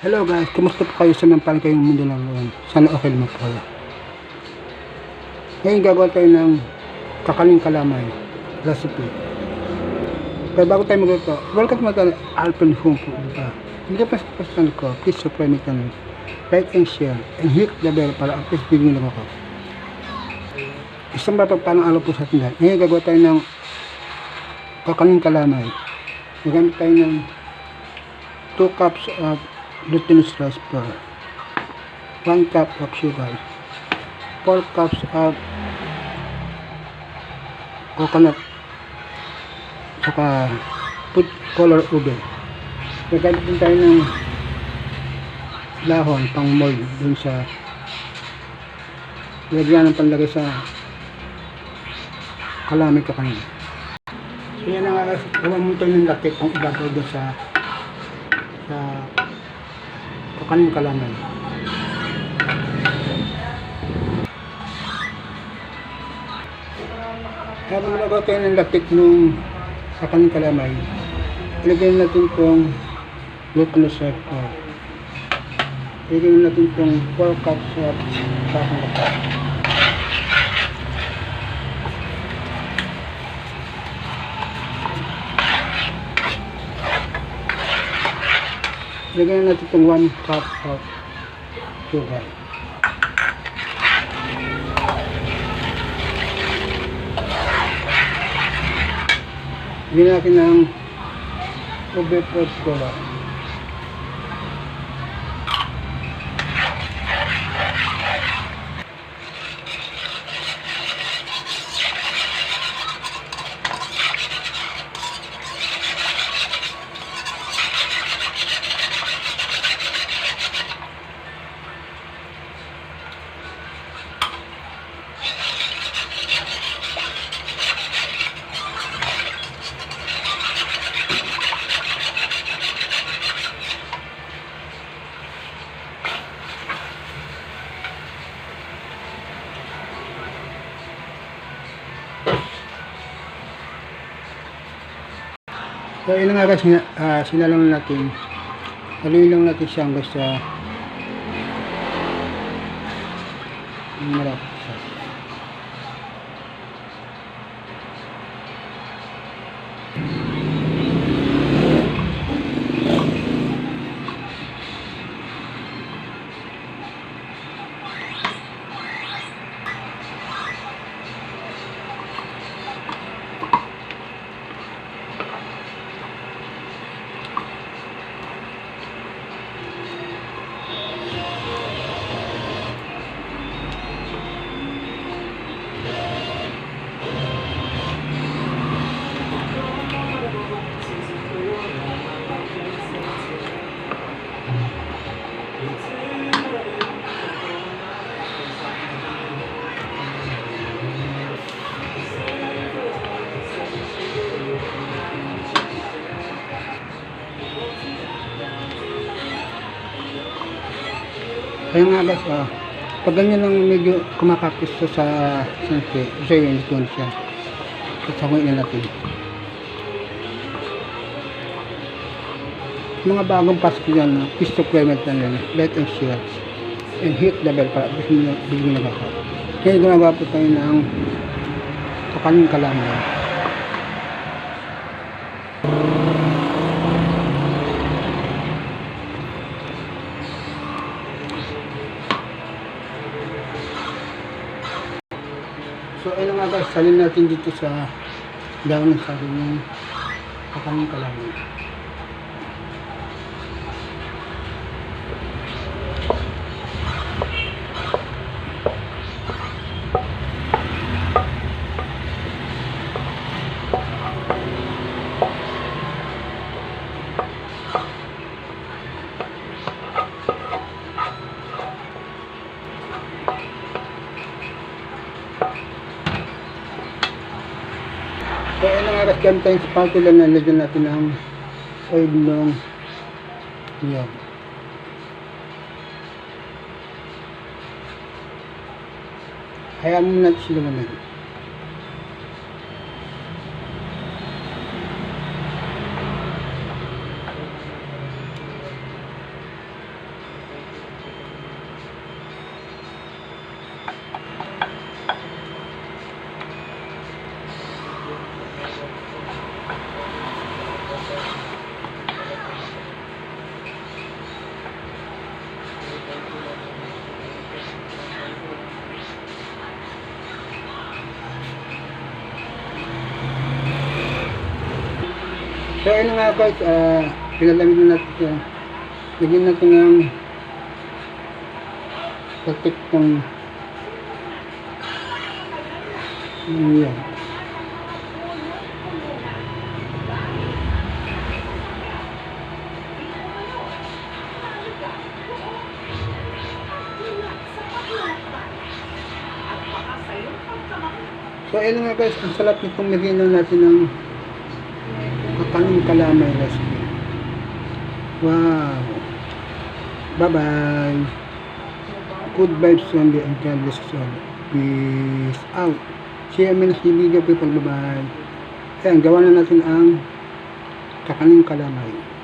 Hello guys, kumusta po kayo sa mga kayong mundo ng ngayon? Sana okay naman po kayo. Ngayon gagawa tayo ng kakaling kalamay recipe. Pero bago tayo magluto, welcome my channel, Alpen Home po. Diba? Hindi pa sa channel ko, please subscribe my channel. Like and share, and hit the bell para update video lang ako. Isang mapagpanang araw po sa atin lahat. Ngayon gagawa tayo ng kakaling kalamay. Nagamit tayo ng 2 cups of glutinous rice flour, 1 cup of sugar, 4 cups of coconut, saka food color ube. Gagamit din tayo ng dahon pang mold dun sa lagyan ng panlagay sa kalamay ka kanina. So yan ang alas, gawa mo tayo ng lakit kung ibabaw doon sa sa kakanin kalamay. Habang nagawa tayo ng lapit nung kakanin kalamay, ilagay natin itong glutinous syrup ko. Ilagay natin itong 4 cups of sakong kapat. Ilagay natin itong 1 cup of sugar. Lagyan natin ng ube fruit cola. So nga guys, sina, uh, sinalang natin, haluin lang natin siya hanggang sa marap Kaya nga guys, ah, pag ganyan lang medyo kumakapis to sa santi, so yun, ito na siya. Sasamuin na natin. Mga bagong pasok dyan, uh, please subscribe na rin, like and share, and hit the bell para bigyan nyo bigyan nyo ako. Kaya gumagawa po tayo ng kakaling kalamay. So ayun nga guys, salin natin dito sa daon ng sabi ng kakaling kalamay. So nga guys, gamit tayong spatula na lagyan natin ng oil ng niyog. Hayaan mo natin sila naman. Ayun na nga guys, uh, pinalamig na natin siya. Lagyan natin ng patik ng ng yan. So ayun na nga guys, ang sarap nitong merienda natin ng kakaning kalamay recipe. Wow! Bye-bye! Good vibes only and God bless us all. Peace out! You in the next video people. Bye-bye! Ayan, gawa na natin ang kakaning kalamay.